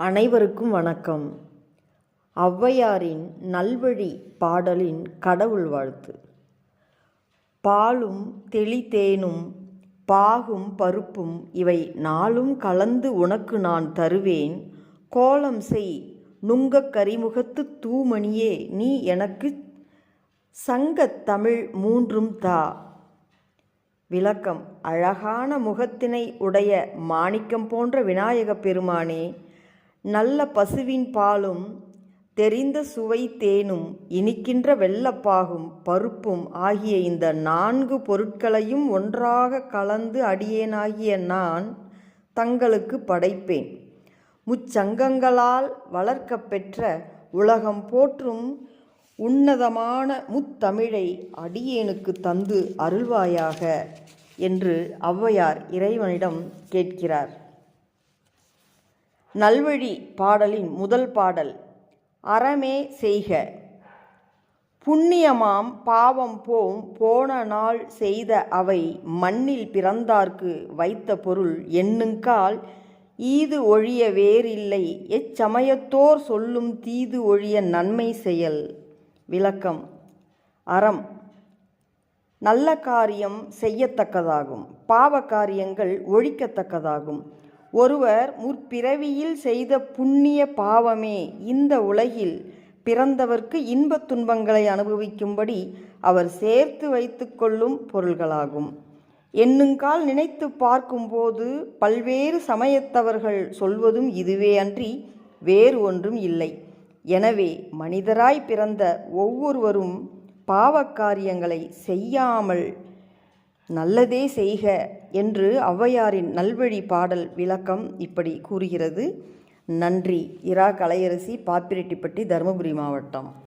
அனைவருக்கும் வணக்கம். ஔவையாரின் நல்வழி பாடலின் கடவுள் வாழ்த்து. பாலும் தெளித்தேனும் பாகும் பருப்பும் இவை நாளும் கலந்து உனக்கு நான் தருவேன். கோலம் செய் நுங்கக் கரிமுகத்துத் தூமணியே நீ எனக்குச் சங்கத்தமிழ் மூன்றும் தா. விளக்கம் அழகான முகத்தினை உடைய மாணிக்கம் போன்ற விநாயகப் பெருமானே நல்ல பசுவின் பாலும் தெரிந்த சுவை தேனும் இனிக்கின்ற வெள்ளப்பாகும் பருப்பும் ஆகிய இந்த நான்கு பொருட்களையும் ஒன்றாக கலந்து அடியேனாகிய நான் தங்களுக்கு படைப்பேன். முச்சங்கங்களால் வளர்க்கப்பெற்ற உலகம் போற்றும் உன்னதமான முத்தமிழை அடியேனுக்கு தந்து அருள்வாயாக என்று ஔவையார் இறைவனிடம் கேட்கிறார். நல்வழி பாடலின் முதல் பாடல் அறமே செய்க. புண்ணியமாம் பாவம் போம் போன நாள் செய்த அவை மண்ணில் பிறந்தார்க்கு வைத்த பொருள் எண்ணுங்கால் ஈது ஒழிய வேறில்லை எச்சமயத்தோர் சொல்லும் தீது ஒழிய நன்மை செயல். விளக்கம் அறம். நல்ல காரியம் செய்யத்தக்கதாகும் பாவ காரியங்கள் ஒழிக்கத்தக்கதாகும். ஒருவர் முற்பிறவியில் செய்த புண்ணிய பாவமே இந்த உலகில் பிறந்தவர்க்கு இன்பத் துன்பங்களை அனுபவிக்கும்படி அவர் சேர்த்து வைத்து கொள்ளும் பொருள்களாகும். எண்ணுங்கால் நினைத்து பார்க்கும்போது பல்வேறு சமயத்தவர்கள் சொல்வதும் இதுவே அன்றி வேறு ஒன்றும் இல்லை. எனவே மனிதராய் பிறந்த ஒவ்வொருவரும் பாவக்காரியங்களை செய்யாமல் நல்லதே செய்க என்று ஔவையாரின் நல்வழி பாடல் விளக்கம் இப்படி கூறுகிறது. நன்றி. இரா கலையரசி பாப்பிரெட்டிப்பட்டி தருமபுரி மாவட்டம்.